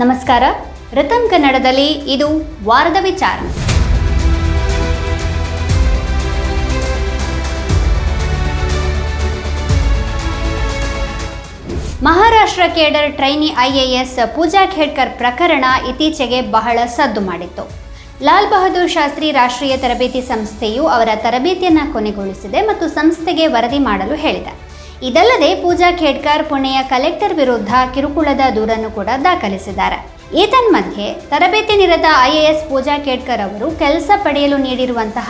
ನಮಸ್ಕಾರ. ರತನ್ ಕನ್ನಡದಲ್ಲಿ ಇದು ವಾರದ ವಿಚಾರ. Maharashtra cadre trainee IAS Pooja Khedkar ಪ್ರಕರಣ ಇತ್ತೀಚೆಗೆ ಬಹಳ ಸದ್ದು ಮಾಡಿತ್ತು. ಲಾಲ್ ಬಹದ್ದೂರ್ ಶಾಸ್ತ್ರಿ ರಾಷ್ಟ್ರೀಯ ತರಬೇತಿ ಸಂಸ್ಥೆಯು ಅವರ ತರಬೇತಿಯನ್ನು ಕೊನೆಗೊಳಿಸಿದೆ ಮತ್ತು ಸಂಸ್ಥೆಗೆ ವರದಿ ಮಾಡಲು ಹೇಳಿದೆ. ಇದಲ್ಲದೆ ಪೂಜಾ ಖೇಡ್ಕರ್, ಪುಣೆಯ ಕಲೆಕ್ಟರ್ ವಿರುದ್ಧ ಕಿರುಕುಳದ ದೂರನ್ನು ಕೂಡ ದಾಖಲಿಸಿದ್ದಾರೆ. ಏತನ್ಮಧ್ಯೆ ತರಬೇತಿ ನಿರತ ಐಎಎಸ್ ಪೂಜಾ ಖೇಡ್ಕರ್ ಅವರು ಕೆಲಸ ಪಡೆಯಲು ನೀಡಿರುವಂತಹ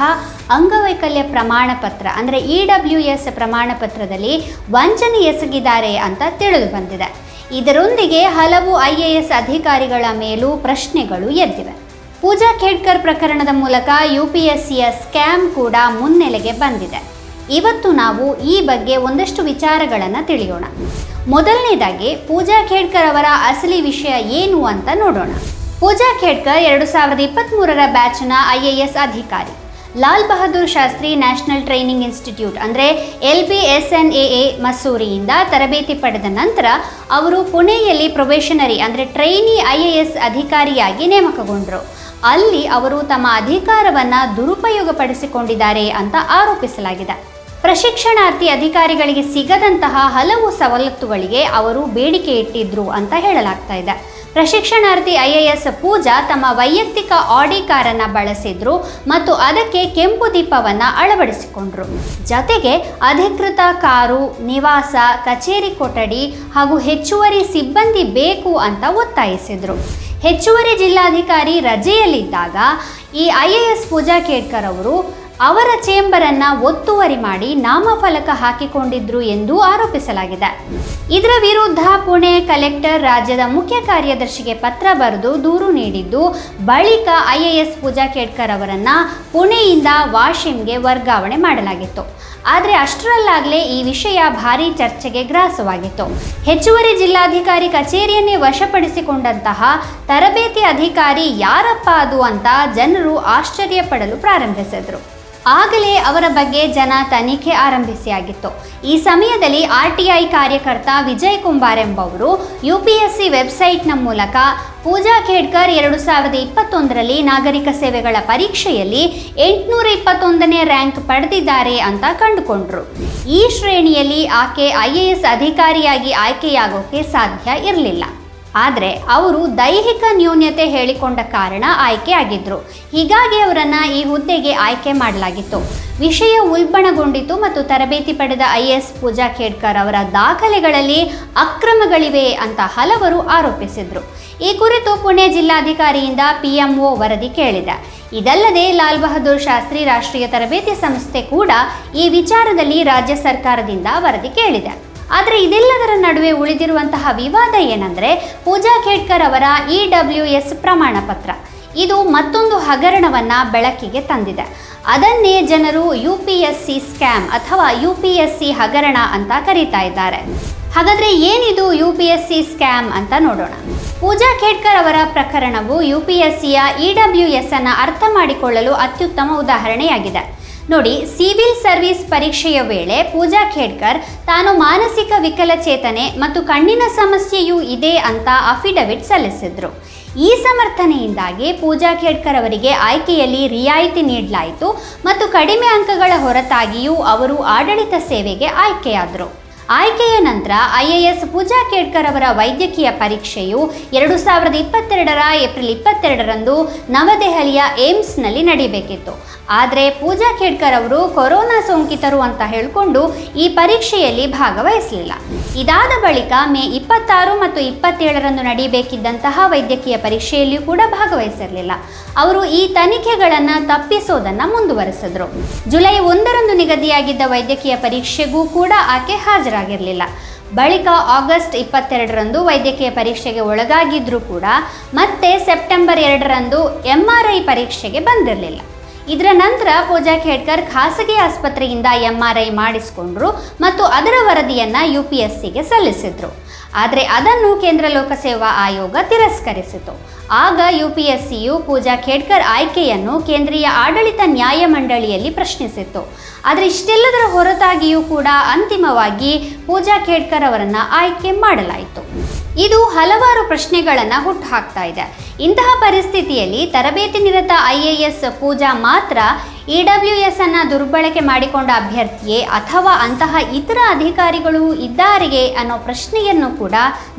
ಅಂಗವೈಕಲ್ಯ ಪ್ರಮಾಣ ಪತ್ರ ಅಂದರೆ ಇ ಡಬ್ಲ್ಯೂ ಎಸ್ ಪ್ರಮಾಣ ಪತ್ರದಲ್ಲಿ ವಂಚನೆ ಎಸಗಿದ್ದಾರೆ ಅಂತ ತಿಳಿದು ಬಂದಿದೆ. ಇದರೊಂದಿಗೆ ಹಲವು ಐಎಎಸ್ ಅಧಿಕಾರಿಗಳ ಮೇಲೂ ಪ್ರಶ್ನೆಗಳು ಎದ್ದಿವೆ. ಪೂಜಾ ಖೇಡ್ಕರ್ ಪ್ರಕರಣದ ಮೂಲಕ ಯು ಪಿ ಎಸ್ ಸಿಯ ಸ್ಕ್ಯಾಮ್ ಕೂಡ ಮುನ್ನೆಲೆಗೆ ಬಂದಿದೆ. ಇವತ್ತು ನಾವು ಈ ಬಗ್ಗೆ ಒಂದಷ್ಟು ವಿಚಾರಗಳನ್ನು ತಿಳಿಯೋಣ. ಮೊದಲನೇದಾಗಿ ಪೂಜಾ ಖೇಡ್ಕರ್ ಅವರ ಅಸಲಿ ವಿಷಯ ಏನು ಅಂತ ನೋಡೋಣ. ಪೂಜಾ ಖೇಡ್ಕರ್ ಎರಡು ಸಾವಿರದ ಇಪ್ಪತ್ತ್ಮೂರರ ಬ್ಯಾಚ್ನ ಐ ಎ ಎಸ್ ಅಧಿಕಾರಿ. Lal Bahadur Shastri national training institute ಅಂದರೆ L B S N A A ಮಸೂರಿಯಿಂದ ತರಬೇತಿ ಪಡೆದ ನಂತರ ಅವರು ಪುಣೆಯಲ್ಲಿ ಪ್ರೊಬೇಷನರಿ ಅಂದರೆ ಟ್ರೈನಿ ಐ ಎ ಎಸ್ ಅಧಿಕಾರಿಯಾಗಿ ನೇಮಕಗೊಂಡರು. ಅಲ್ಲಿ ಅವರು ತಮ್ಮ ಅಧಿಕಾರವನ್ನು ದುರುಪಯೋಗಪಡಿಸಿಕೊಂಡಿದ್ದಾರೆ ಅಂತ ಆರೋಪಿಸಲಾಗಿದೆ. ಪ್ರಶಿಕ್ಷಣಾರ್ಥಿ ಅಧಿಕಾರಿಗಳಿಗೆ ಸಿಗದಂತಹ ಹಲವು ಸವಲತ್ತುಗಳಿಗೆ ಅವರು ಬೇಡಿಕೆ ಇಟ್ಟಿದ್ರು ಅಂತ ಹೇಳಲಾಗ್ತಾ ಇದೆ. ಪ್ರಶಿಕ್ಷಣಾರ್ಥಿ ಐ ಎ ಎಸ್ ಪೂಜಾ ತಮ್ಮ ವೈಯಕ್ತಿಕ ಆಡಿ ಕಾರನ್ನು ಬಳಸಿದ್ರು ಮತ್ತು ಅದಕ್ಕೆ ಕೆಂಪು ದೀಪವನ್ನು ಅಳವಡಿಸಿಕೊಂಡ್ರು. ಜೊತೆಗೆ ಅಧಿಕೃತ ಕಾರು, ನಿವಾಸ, ಕಚೇರಿ ಕೊಠಡಿ ಹಾಗೂ ಹೆಚ್ಚುವರಿ ಸಿಬ್ಬಂದಿ ಬೇಕು ಅಂತ ಒತ್ತಾಯಿಸಿದರು. ಹೆಚ್ಚುವರಿ ಜಿಲ್ಲಾಧಿಕಾರಿ ರಜೆಯಲ್ಲಿದ್ದಾಗ ಈ I A S Pooja Khedkar ಅವರು ಅವರ ಚೇಂಬರನ್ನು ಒತ್ತುವರಿ ಮಾಡಿ ನಾಮಫಲಕ ಹಾಕಿಕೊಂಡಿದ್ರು ಎಂದು ಆರೋಪಿಸಲಾಗಿದೆ. ಇದರ ವಿರುದ್ಧ ಪುಣೆ ಕಲೆಕ್ಟರ್ ರಾಜ್ಯದ ಮುಖ್ಯ ಕಾರ್ಯದರ್ಶಿಗೆ ಪತ್ರ ಬರೆದು ದೂರು ನೀಡಿದ್ದು, ಬಳಿಕ ಐಎಎಸ್ ಪೂಜಾ ಕೇಡ್ಕರ್ ಅವರನ್ನು ಪುಣೆಯಿಂದ ವಾಷಿಂಗ್ಗೆ ವರ್ಗಾವಣೆ ಮಾಡಲಾಗಿತ್ತು. ಆದರೆ ಅಷ್ಟರಲ್ಲಾಗಲೇ ಈ ವಿಷಯ ಭಾರೀ ಚರ್ಚೆಗೆ ಗ್ರಾಸವಾಗಿತ್ತು. ಹೆಚ್ಚುವರಿ ಜಿಲ್ಲಾಧಿಕಾರಿ ಕಚೇರಿಯನ್ನೇ ವಶಪಡಿಸಿಕೊಂಡಂತಹ ತರಬೇತಿ ಅಧಿಕಾರಿ ಯಾರಪ್ಪ ಅದು ಅಂತ ಜನರು ಆಶ್ಚರ್ಯಪಡಲು ಪ್ರಾರಂಭಿಸಿದರು. ಆಗಲೇ ಅವರ ಬಗ್ಗೆ ಜನ ತನಿಖೆ ಆರಂಭಿಸಿಯಾಗಿತ್ತು. ಈ ಸಮಯದಲ್ಲಿ ಆರ್ ಟಿ ಐ ಕಾರ್ಯಕರ್ತ ವಿಜಯ್ ಕುಂಬಾರ್ ಎಂಬವರು ಯು ಪಿ ಎಸ್ ಸಿ ವೆಬ್ಸೈಟ್ನ ಮೂಲಕ ಪೂಜಾ ಖೇಡ್ಕರ್ ಎರಡು ಸಾವಿರದ ಇಪ್ಪತ್ತೊಂದರಲ್ಲಿ ನಾಗರಿಕ ಸೇವೆಗಳ ಪರೀಕ್ಷೆಯಲ್ಲಿ ಎಂಟುನೂರ ಇಪ್ಪತ್ತೊಂದನೇ ರ್ಯಾಂಕ್ ಪಡೆದಿದ್ದಾರೆ ಅಂತ ಕಂಡುಕೊಂಡ್ರು. ಈ ಶ್ರೇಣಿಯಲ್ಲಿ ಆಕೆ ಐ ಎ ಎಸ್ ಅಧಿಕಾರಿಯಾಗಿ ಆಯ್ಕೆಯಾಗೋಕೆ ಸಾಧ್ಯ ಇರಲಿಲ್ಲ. ಆದರೆ ಅವರು ದೈಹಿಕ ನ್ಯೂನ್ಯತೆ ಹೇಳಿಕೊಂಡ ಕಾರಣ ಆಯ್ಕೆ ಆಗಿದ್ದರು ಹೀಗಾಗಿ ಅವರನ್ನು ಈ ಹುದ್ದೆಗೆ ಆಯ್ಕೆ ಮಾಡಲಾಗಿತ್ತು. ವಿಷಯ ಉಲ್ಬಣಗೊಂಡಿತು ಮತ್ತು ತರಬೇತಿ ಪಡೆದ ಐ ಎಸ್ ಪೂಜಾ ಖೇಡ್ಕರ್ ಅವರ ದಾಖಲೆಗಳಲ್ಲಿ ಅಕ್ರಮಗಳಿವೆ ಅಂತ ಹಲವರು ಆರೋಪಿಸಿದರು. ಈ ಕುರಿತು ಪುಣೆ ಜಿಲ್ಲಾಧಿಕಾರಿಯಿಂದ ಪಿಎಂಒ ವರದಿ ಕೇಳಿದೆ. ಇದಲ್ಲದೆ ಲಾಲ್ ಬಹದ್ದೂರ್ ಶಾಸ್ತ್ರಿ ರಾಷ್ಟ್ರೀಯ ತರಬೇತಿ ಸಂಸ್ಥೆ ಕೂಡ ಈ ವಿಚಾರದಲ್ಲಿ ರಾಜ್ಯ ಸರ್ಕಾರದಿಂದ ವರದಿ ಕೇಳಿದೆ. ಆದರೆ ಇದೆಲ್ಲದರ ನಡುವೆ ಉಳಿದಿರುವಂತಹ ವಿವಾದ ಏನಂದರೆ ಪೂಜಾ ಖೇಡ್ಕರ್ ಅವರ ಇ ಡಬ್ಲ್ಯೂ ಎಸ್ ಪ್ರಮಾಣ ಪತ್ರ. ಇದು ಮತ್ತೊಂದು ಹಗರಣವನ್ನು ಬೆಳಕಿಗೆ ತಂದಿದೆ. ಅದನ್ನೇ ಜನರು U P S C scam ಅಥವಾ ಯು ಪಿ ಎಸ್ ಸಿ ಹಗರಣ ಅಂತ ಕರೀತಾ ಇದ್ದಾರೆ. ಹಾಗಾದರೆ ಏನಿದು U P S C scam ಅಂತ ನೋಡೋಣ. ಪೂಜಾ ಖೇಡ್ಕರ್ ಅವರ ಪ್ರಕರಣವು ಯು ಪಿ ಎಸ್ ಸಿಯ ಇ ಡಬ್ಲ್ಯೂ ಎಸ್ ಅನ್ನು ಅರ್ಥ ಮಾಡಿಕೊಳ್ಳಲು ಅತ್ಯುತ್ತಮ ಉದಾಹರಣೆಯಾಗಿದೆ. ನೋಡಿ, ಸಿವಿಲ್ ಸರ್ವಿಸ್ ಪರೀಕ್ಷೆಯ ವೇಳೆ ಪೂಜಾ ಖೇಡ್ಕರ್, ತಾನು ಮಾನಸಿಕ ವಿಕಲಚೇತನೆ ಮತ್ತು ಕಣ್ಣಿನ ಸಮಸ್ಯೆಯೂ ಇದೆ ಅಂತ ಅಫಿಡವಿಟ್ ಸಲ್ಲಿಸಿದ್ರು. ಈ ಸಮರ್ಥನೆಯಿಂದಾಗಿ ಪೂಜಾ ಖೇಡ್ಕರ್ ಅವರಿಗೆ ಆಯ್ಕೆಯಲ್ಲಿ ರಿಯಾಯಿತಿ ನೀಡಲಾಯಿತು ಮತ್ತು ಕಡಿಮೆ ಅಂಕಗಳ ಹೊರತಾಗಿಯೂ ಅವರು ಆಡಳಿತ ಸೇವೆಗೆ ಆಯ್ಕೆಯಾದರು. ಆಯ್ಕೆಯ ನಂತರ ಐಎಎಸ್ ಪೂಜಾ ಕೇಡ್ಕರ್ ಅವರ ವೈದ್ಯಕೀಯ ಪರೀಕ್ಷೆಯು ಎರಡು ಸಾವಿರದ ಇಪ್ಪತ್ತೆರಡರ ಏಪ್ರಿಲ್ ಇಪ್ಪತ್ತೆರಡರಂದು ನವದೆಹಲಿಯ ಏಮ್ಸ್ನಲ್ಲಿ ನಡೀಬೇಕಿತ್ತು. ಆದರೆ ಪೂಜಾ ಖೇಡ್ಕರ್ ಅವರು ಕೊರೋನಾ ಸೋಂಕಿತರು ಅಂತ ಹೇಳಿಕೊಂಡು ಈ ಪರೀಕ್ಷೆಯಲ್ಲಿ ಭಾಗವಹಿಸಲಿಲ್ಲ. ಇದಾದ ಬಳಿಕ ಮೇ ಇಪ್ಪತ್ತಾರು ಮತ್ತು ಇಪ್ಪತ್ತೇಳರಂದು ನಡೀಬೇಕಿದ್ದಂತಹ ವೈದ್ಯಕೀಯ ಪರೀಕ್ಷೆಯಲ್ಲಿಯೂ ಕೂಡ ಭಾಗವಹಿಸಿರಲಿಲ್ಲ. ಅವರು ಈ ತನಿಖೆಗಳನ್ನು ತಪ್ಪಿಸೋದನ್ನು ಮುಂದುವರೆಸಿದ್ರು. ಜುಲೈ ಒಂದರಂದು ನಿಗದಿಯಾಗಿದ್ದ ವೈದ್ಯಕೀಯ ಪರೀಕ್ಷೆಗೂ ಕೂಡ ಆಕೆ ಹಾಜರಾಗಿರಲಿಲ್ಲ ಬಳಿಕ ಆಗಸ್ಟ್ ಇಪ್ಪತ್ತೆರಡರಂದು ವೈದ್ಯಕೀಯ ಪರೀಕ್ಷೆಗೆ ಒಳಗಾಗಿದ್ದರೂ ಕೂಡ ಮತ್ತೆ ಸೆಪ್ಟೆಂಬರ್ ಎರಡರಂದು ಎಂ ಆರ್ ಐ ಪರೀಕ್ಷೆಗೆ ಬಂದಿರಲಿಲ್ಲ. ಇದರ ನಂತರ ಪೂಜಾ ಖೇಡ್ಕರ್ ಖಾಸಗಿ ಆಸ್ಪತ್ರೆಯಿಂದ ಎಂ ಆರ್ ಐ ಮಾಡಿಸಿಕೊಂಡ್ರು ಮತ್ತು ಅದರ ವರದಿಯನ್ನು ಯು ಪಿ ಎಸ್ ಸಿಗೆ ಸಲ್ಲಿಸಿದ್ರು. ಆದರೆ ಅದನ್ನು ಕೇಂದ್ರ ಲೋಕಸೇವಾ ಆಯೋಗ ತಿರಸ್ಕರಿಸಿತು. ಆಗ ಯು ಪಿ ಎಸ್ ಸಿಯು ಪೂಜಾ ಖೇಡ್ಕರ್ ಆಯ್ಕೆಯನ್ನು ಕೇಂದ್ರೀಯ ಆಡಳಿತ ನ್ಯಾಯಮಂಡಳಿಯಲ್ಲಿ ಪ್ರಶ್ನಿಸಿತ್ತು. ಆದರೆ ಇಷ್ಟೆಲ್ಲದರ ಹೊರತಾಗಿಯೂ ಕೂಡ ಅಂತಿಮವಾಗಿ ಪೂಜಾ ಖೇಡ್ಕರ್ ಅವರನ್ನು ಆಯ್ಕೆ ಮಾಡಲಾಯಿತು. ಇದು ಹಲವಾರು ಪ್ರಶ್ನೆಗಳನ್ನು ಹುಟ್ಟುಹಾಕ್ತಾ ಇದೆ. ಇಂತಹ ಪರಿಸ್ಥಿತಿಯಲ್ಲಿ ತರಬೇತಿ ನಿರತ ಐ ಎ ಎಸ್ ಪೂಜಾ ಮಾತ್ರ ಇ ಡಬ್ಲ್ಯೂ ಎಸ್ ಅನ್ನು ದುರ್ಬಳಕೆ ಮಾಡಿಕೊಂಡ ಅಭ್ಯರ್ಥಿಯೇ ಅಥವಾ ಅಂತಹ ಇತರ ಅಧಿಕಾರಿಗಳು ಇದ್ದಾರೆಯೇ ಅನ್ನೋ ಪ್ರಶ್ನೆಯನ್ನು ಕೂಡ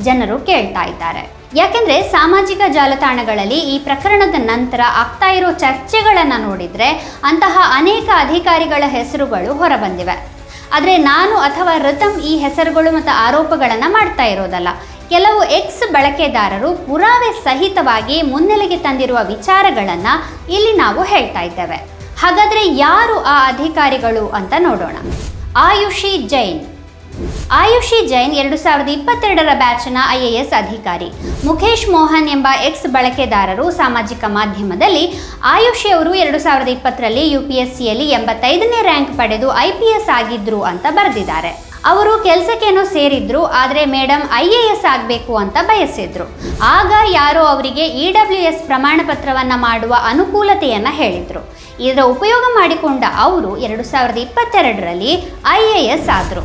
ಜನರು ಕೇಳ್ತಾ ಇದ್ದಾರೆ. ಯಾಕೆಂದರೆ ಸಾಮಾಜಿಕ ಜಾಲತಾಣಗಳಲ್ಲಿ ಈ ಪ್ರಕರಣದ ನಂತರ ಆಗ್ತಾ ಇರೋ ಚರ್ಚೆಗಳನ್ನು ನೋಡಿದ್ರೆ ಅಂತಹ ಅನೇಕ ಅಧಿಕಾರಿಗಳ ಹೆಸರುಗಳು ಹೊರಬಂದಿವೆ. ಆದರೆ ನಾನು ಅಥವಾ ರತಮ್ ಈ ಹೆಸರುಗಳು ಮತ್ತು ಆರೋಪಗಳನ್ನು ಮಾಡ್ತಾ ಇರೋದಲ್ಲ. ಕೆಲವು ಎಕ್ಸ್ ಬಳಕೆದಾರರು ಪುರಾವೆ ಸಹಿತವಾಗಿ ಮುನ್ನೆಲೆಗೆ ತಂದಿರುವ ವಿಚಾರಗಳನ್ನು ಇಲ್ಲಿ ನಾವು ಹೇಳ್ತಾ ಇದ್ದೇವೆ. ಹಾಗಾದರೆ ಯಾರು ಆ ಅಧಿಕಾರಿಗಳು ಅಂತ ನೋಡೋಣ. ಆಯುಷಿ ಜೈನ್. ಆಯುಷಿ ಜೈನ್ ಎರಡು ಸಾವಿರದ ಇಪ್ಪತ್ತೆರಡರ ಬ್ಯಾಚ್ನ ಐ ಎ ಎಸ್ ಅಧಿಕಾರಿ. ಮುಖೇಶ್ ಮೋಹನ್ ಎಂಬ ಎಕ್ಸ್ ಬಳಕೆದಾರರು ಸಾಮಾಜಿಕ ಮಾಧ್ಯಮದಲ್ಲಿ ಆಯುಷಿ ಅವರು ಎರಡು ಸಾವಿರದ ಇಪ್ಪತ್ತರಲ್ಲಿ ಯು ಪಿ ಎಸ್ ಸಿಯಲ್ಲಿ ಎಂಬತ್ತೈದನೇ ರ್ಯಾಂಕ್ ಪಡೆದು ಐ ಪಿ ಎಸ್ ಆಗಿದ್ರು ಅಂತ ಬರೆದಿದ್ದಾರೆ. ಅವರು ಕೆಲಸಕ್ಕೇನೋ ಸೇರಿದ್ರು, ಆದರೆ ಮೇಡಮ್ ಐ ಎ ಎಸ್ ಆಗಬೇಕು ಅಂತ ಬಯಸಿದ್ರು. ಆಗ ಯಾರೋ ಅವರಿಗೆ ಇ ಡಬ್ಲ್ಯೂ ಎಸ್ ಪ್ರಮಾಣ ಪತ್ರವನ್ನು ಮಾಡುವ ಅನುಕೂಲತೆಯನ್ನು ಹೇಳಿದರು. ಇದರ ಉಪಯೋಗ ಮಾಡಿಕೊಂಡ ಅವರು ಎರಡು ಸಾವಿರದ ಇಪ್ಪತ್ತೆರಡರಲ್ಲಿ ಐ ಎ ಎಸ್ ಆದರು.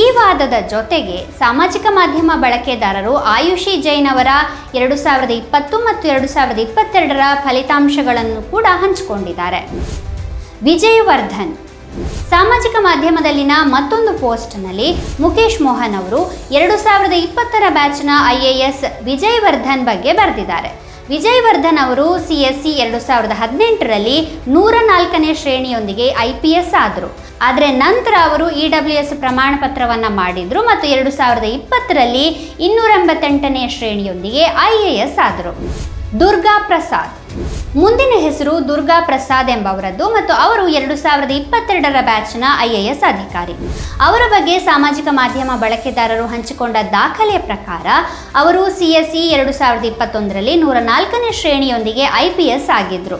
ಈ ವಾದದ ಜೊತೆಗೆ ಸಾಮಾಜಿಕ ಮಾಧ್ಯಮ ಬಳಕೆದಾರರು ಆಯುಷಿ ಜೈನ್ ಅವರ ಎರಡು ಸಾವಿರದ ಇಪ್ಪತ್ತು ಮತ್ತು ಎರಡು ಸಾವಿರದ ಇಪ್ಪತ್ತೆರಡರ ಫಲಿತಾಂಶಗಳನ್ನು ಕೂಡ ಹಂಚಿಕೊಂಡಿದ್ದಾರೆ. ವಿಜಯವರ್ಧನ್ ಸಾಮಾಜಿಕ ಮಾಧ್ಯಮದಲ್ಲಿನ ಮತ್ತೊಂದು ಪೋಸ್ಟ್ನಲ್ಲಿ ಮುಖೇಶ್ ಮೋಹನ್ ಅವರು ಎರಡು ಸಾವಿರದ ಇಪ್ಪತ್ತರ ಬ್ಯಾಚ್ನ ಐ ಎ ಎಸ್ ವಿಜಯವರ್ಧನ್ ಬಗ್ಗೆ ಬರೆದಿದ್ದಾರೆ. ವಿಜಯವರ್ಧನ್ ಅವರು ಸಿ ಎಸ್ ಸಿ ಎರಡು ಸಾವಿರದ ಹದಿನೆಂಟರಲ್ಲಿ ನೂರ ನಾಲ್ಕನೇ ಶ್ರೇಣಿಯೊಂದಿಗೆ ಐ ಪಿ ಎಸ್ ಆದರು. ಆದರೆ ನಂತರ ಅವರು ಇ ಡಬ್ಲ್ಯೂ ಎಸ್ ಪ್ರಮಾಣ ಪತ್ರವನ್ನು ಮಾಡಿದರು ಮತ್ತು ಎರಡು ಸಾವಿರದ ಇಪ್ಪತ್ತರಲ್ಲಿ ಇನ್ನೂರ ಎಂಬತ್ತೆಂಟನೇ ಶ್ರೇಣಿಯೊಂದಿಗೆ ಐ ಎ ಎಸ್ ಆದರು. ದುರ್ಗಾ ಪ್ರಸಾದ್ ಮುಂದಿನ ಹೆಸರು ದುರ್ಗಾ ಪ್ರಸಾದ್ ಎಂಬವರದ್ದು ಮತ್ತು ಅವರು ಎರಡು ಸಾವಿರದ ಇಪ್ಪತ್ತೆರಡರ ಬ್ಯಾಚ್ನ ಐ ಎ ಎಸ್ ಅಧಿಕಾರಿ. ಅವರ ಬಗ್ಗೆ ಸಾಮಾಜಿಕ ಮಾಧ್ಯಮ ಬಳಕೆದಾರರು ಹಂಚಿಕೊಂಡ ದಾಖಲೆಯ ಪ್ರಕಾರ, ಅವರು ಸಿ ಎಸ್ ಇ ಎರಡು ಸಾವಿರದ ಇಪ್ಪತ್ತೊಂದರಲ್ಲಿ ನೂರ ನಾಲ್ಕನೇ ಶ್ರೇಣಿಯೊಂದಿಗೆ ಐ ಪಿ ಎಸ್ ಆಗಿದ್ದರು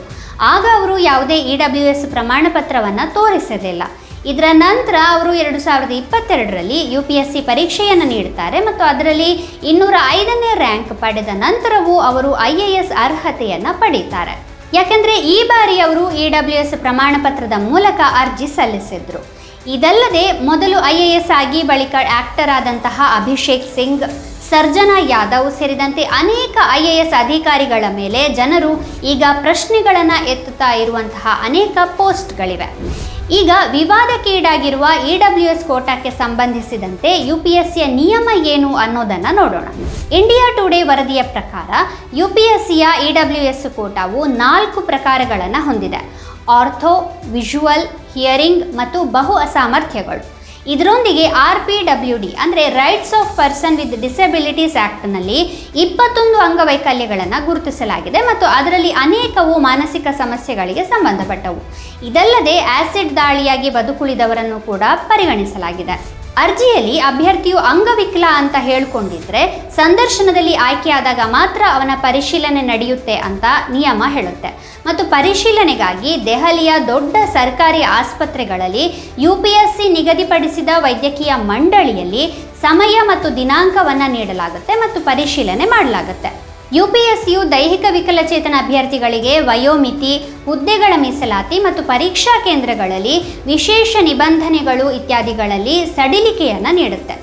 ಆಗ ಅವರು ಯಾವುದೇ ಇ ಡಬ್ಲ್ಯೂ ಎಸ್ ಪ್ರಮಾಣ ಪತ್ರವನ್ನು ತೋರಿಸಲಿಲ್ಲ. ಇದರ ನಂತರ ಅವರು ಎರಡು ಸಾವಿರದ ಇಪ್ಪತ್ತೆರಡರಲ್ಲಿ ಯು ಪಿ ಎಸ್ ಸಿ ಪರೀಕ್ಷೆಯನ್ನು ನೀಡುತ್ತಾರೆ ಮತ್ತು ಅದರಲ್ಲಿ ಇನ್ನೂರ ಐದನೇ ರ್ಯಾಂಕ್ ಪಡೆದ ನಂತರವೂ ಅವರು ಐ ಎ ಎಸ್ ಅರ್ಹತೆಯನ್ನು ಪಡೀತಾರೆ. ಯಾಕೆಂದರೆ ಈ ಬಾರಿ ಅವರು ಇ ಡಬ್ಲ್ಯೂ ಎಸ್ ಪ್ರಮಾಣ ಪತ್ರದ ಮೂಲಕ ಅರ್ಜಿ ಸಲ್ಲಿಸಿದ್ರು. ಇದಲ್ಲದೆ ಮೊದಲು ಐ ಎ ಎಸ್ ಆಗಿ ಬಳಿಕ ಆಕ್ಟರ್ ಆದಂತಹ ಅಭಿಷೇಕ್ ಸಿಂಗ್, ಸರ್ಜನಾ ಯಾದವ್ ಸೇರಿದಂತೆ ಅನೇಕ ಐ ಎ ಎಸ್ ಅಧಿಕಾರಿಗಳ ಮೇಲೆ ಜನರು ಈಗ ಪ್ರಶ್ನೆಗಳನ್ನು ಎತ್ತುತ್ತಾ ಇರುವಂತಹ ಅನೇಕ ಪೋಸ್ಟ್ಗಳಿವೆ. ಈಗ ವಿವಾದಕ್ಕೀಡಾಗಿರುವ ಇ ಡಬ್ಲ್ಯೂ ಎಸ್ ಕೋಟಾಕ್ಕೆ ಸಂಬಂಧಿಸಿದಂತೆ ಯು ಪಿ ಎಸ್ ಸಿಯ ನಿಯಮ ಏನು ಅನ್ನೋದನ್ನು ನೋಡೋಣ. ಇಂಡಿಯಾ ಟುಡೇ ವರದಿಯ ಪ್ರಕಾರ ಯು ಪಿ ಎಸ್ ಸಿಯ ಇ ಡಬ್ಲ್ಯೂ ಎಸ್ ಕೋಟಾವು ನಾಲ್ಕು ಪ್ರಕಾರಗಳನ್ನು ಹೊಂದಿದೆ. ಆರ್ಥೋ, ವಿಜುವಲ್, ಹಿಯರಿಂಗ್ ಮತ್ತು ಬಹು ಅಸಾಮರ್ಥ್ಯಗಳು. ಇದರೊಂದಿಗೆ ಆರ್ ಪಿ ಡಬ್ಲ್ಯೂ ಡಿ, ಅಂದರೆ rights of person with disabilities ಆ್ಯಕ್ಟ್ನಲ್ಲಿ ಇಪ್ಪತ್ತೊಂದು ಅಂಗವೈಕಲ್ಯಗಳನ್ನು ಗುರುತಿಸಲಾಗಿದೆ ಮತ್ತು ಅದರಲ್ಲಿ ಅನೇಕವು ಮಾನಸಿಕ ಸಮಸ್ಯೆಗಳಿಗೆ ಸಂಬಂಧಪಟ್ಟವು. ಇದಲ್ಲದೆ ಆಸಿಡ್ ದಾಳಿಯಾಗಿ ಬದುಕುಳಿದವರನ್ನು ಕೂಡ ಪರಿಗಣಿಸಲಾಗಿದೆ. ಅರ್ಜಿಯಲ್ಲಿ ಅಭ್ಯರ್ಥಿಯು ಅಂಗವಿಕಲ ಅಂತ ಹೇಳಿಕೊಂಡಿದ್ರೆ ಸಂದರ್ಶನದಲ್ಲಿ ಆಯ್ಕೆಯಾದಾಗ ಮಾತ್ರ ಅವನ ಪರಿಶೀಲನೆ ನಡೆಯುತ್ತೆ ಅಂತ ನಿಯಮ ಹೇಳುತ್ತೆ. ಮತ್ತು ಪರಿಶೀಲನೆಗಾಗಿ ದೆಹಲಿಯ ದೊಡ್ಡ ಸರ್ಕಾರಿ ಆಸ್ಪತ್ರೆಗಳಲ್ಲಿ ಯು ಪಿ ಎಸ್ ಸಿ ನಿಗದಿಪಡಿಸಿದ ವೈದ್ಯಕೀಯ ಮಂಡಳಿಯಲ್ಲಿ ಸಮಯ ಮತ್ತು ದಿನಾಂಕವನ್ನು ನೀಡಲಾಗುತ್ತೆ ಮತ್ತು ಪರಿಶೀಲನೆ ಮಾಡಲಾಗುತ್ತೆ. ಯು ಪಿ ಎಸ್ ಸಿಯು ದೈಹಿಕ ವಿಕಲಚೇತನ ಅಭ್ಯರ್ಥಿಗಳಿಗೆ ವಯೋಮಿತಿ, ಹುದ್ದೆಗಳ ಮೀಸಲಾತಿ ಮತ್ತು ಪರೀಕ್ಷಾ ಕೇಂದ್ರಗಳಲ್ಲಿ ವಿಶೇಷ ನಿಬಂಧನೆಗಳು ಇತ್ಯಾದಿಗಳಲ್ಲಿ ಸಡಿಲಿಕೆಯನ್ನು ನೀಡುತ್ತೆ.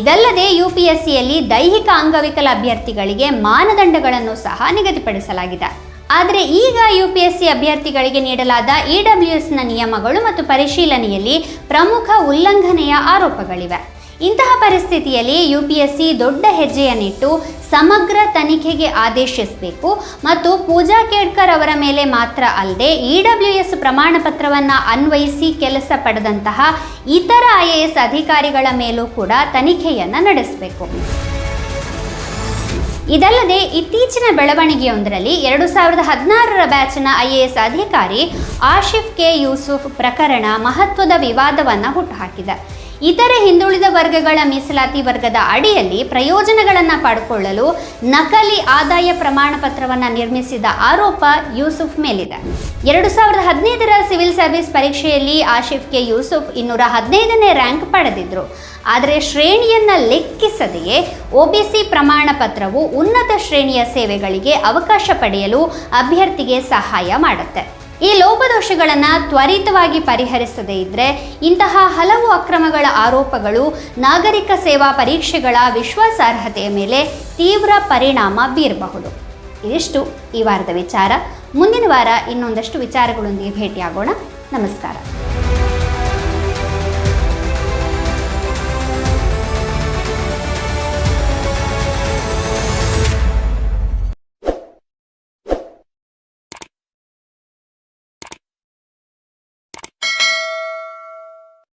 ಇದಲ್ಲದೆ ಯು ಪಿ ಎಸ್ ಸಿಯಲ್ಲಿ ದೈಹಿಕ ಅಂಗವಿಕಲ ಅಭ್ಯರ್ಥಿಗಳಿಗೆ ಮಾನದಂಡಗಳನ್ನು ಸಹ ನಿಗದಿಪಡಿಸಲಾಗಿದೆ. ಆದರೆ ಈಗ ಯು ಪಿ ಎಸ್ ಸಿ ಅಭ್ಯರ್ಥಿಗಳಿಗೆ ನೀಡಲಾದ ಇ ಡಬ್ಲ್ಯೂ ಎಸ್ನ ನಿಯಮಗಳು ಮತ್ತು ಪರಿಶೀಲನೆಯಲ್ಲಿ ಪ್ರಮುಖ ಉಲ್ಲಂಘನೆಯ ಆರೋಪಗಳಿವೆ. ಇಂತಹ ಪರಿಸ್ಥಿತಿಯಲ್ಲಿ ಯು ಪಿ ಎಸ್ ಸಿ ದೊಡ್ಡ ಹೆಜ್ಜೆಯನ್ನಿಟ್ಟು ಸಮಗ್ರ ತನಿಖೆಗೆ ಆದೇಶಿಸಬೇಕು ಮತ್ತು ಪೂಜಾ ಕೇಡ್ಕರ್ ಅವರ ಮೇಲೆ ಮಾತ್ರ ಅಲ್ಲದೆ ಇ ಡಬ್ಲ್ಯೂ ಎಸ್ ಪ್ರಮಾಣ ಪತ್ರವನ್ನು ಅನ್ವಯಿಸಿ ಕೆಲಸ ಪಡೆದಂತಹ ಇತರ ಐ ಎ ಎಸ್ ಅಧಿಕಾರಿಗಳ ಮೇಲೂ ಕೂಡ ತನಿಖೆಯನ್ನು ನಡೆಸಬೇಕು. ಇದಲ್ಲದೆ ಇತ್ತೀಚಿನ ಬೆಳವಣಿಗೆಯೊಂದರಲ್ಲಿ ಎರಡು ಸಾವಿರದ ಹದಿನಾರರ ಬ್ಯಾಚ್ನ ಐ ಎ ಎಸ್ ಅಧಿಕಾರಿ ಆಶಿಫ್ ಕೆ ಯೂಸುಫ್ ಪ್ರಕರಣ ಮಹತ್ವದ ವಿವಾದವನ್ನು ಹುಟ್ಟುಹಾಕಿದೆ. ಇತರೆ ಹಿಂದುಳಿದ ವರ್ಗಗಳ ಮೀಸಲಾತಿ ವರ್ಗದ ಅಡಿಯಲ್ಲಿ ಪ್ರಯೋಜನಗಳನ್ನು ಪಡ್ಕೊಳ್ಳಲು ನಕಲಿ ಆದಾಯ ಪ್ರಮಾಣ ಪತ್ರವನ್ನು ನಿರ್ಮಿಸಿದ ಆರೋಪ ಯೂಸುಫ್ ಮೇಲಿದೆ. ಎರಡು ಸಾವಿರದ ಹದಿನೈದರ ಸಿವಿಲ್ ಸರ್ವಿಸ್ ಪರೀಕ್ಷೆಯಲ್ಲಿ ಆಶಿಫ್ ಕೆ ಯೂಸುಫ್ ಇನ್ನೂರ ಹದಿನೈದನೇ ರ್ಯಾಂಕ್ ಪಡೆದಿದ್ದರು ಆದರೆ ಶ್ರೇಣಿಯನ್ನು ಲೆಕ್ಕಿಸದೆಯೇ ಒ ಬಿ ಸಿ ಪ್ರಮಾಣ ಪತ್ರವು ಉನ್ನತ ಶ್ರೇಣಿಯ ಸೇವೆಗಳಿಗೆ ಅವಕಾಶ ಪಡೆಯಲು ಅಭ್ಯರ್ಥಿಗೆ ಸಹಾಯ ಮಾಡುತ್ತೆ. ಈ ಲೋಪದೋಷಗಳನ್ನು ತ್ವರಿತವಾಗಿ ಪರಿಹರಿಸದೇ ಇದ್ದರೆ ಇಂತಹ ಹಲವು ಅಕ್ರಮಗಳ ಆರೋಪಗಳು ನಾಗರಿಕ ಸೇವಾ ಪರೀಕ್ಷೆಗಳ ವಿಶ್ವಾಸಾರ್ಹತೆಯ ಮೇಲೆ ತೀವ್ರ ಪರಿಣಾಮ ಬೀರಬಹುದು. ಇದಿಷ್ಟು ಈ ವಾರದ ವಿಚಾರ. ಮುಂದಿನ ವಾರ ಇನ್ನೊಂದಷ್ಟು ವಿಚಾರಗಳೊಂದಿಗೆ ಭೇಟಿಯಾಗೋಣ. ನಮಸ್ಕಾರ.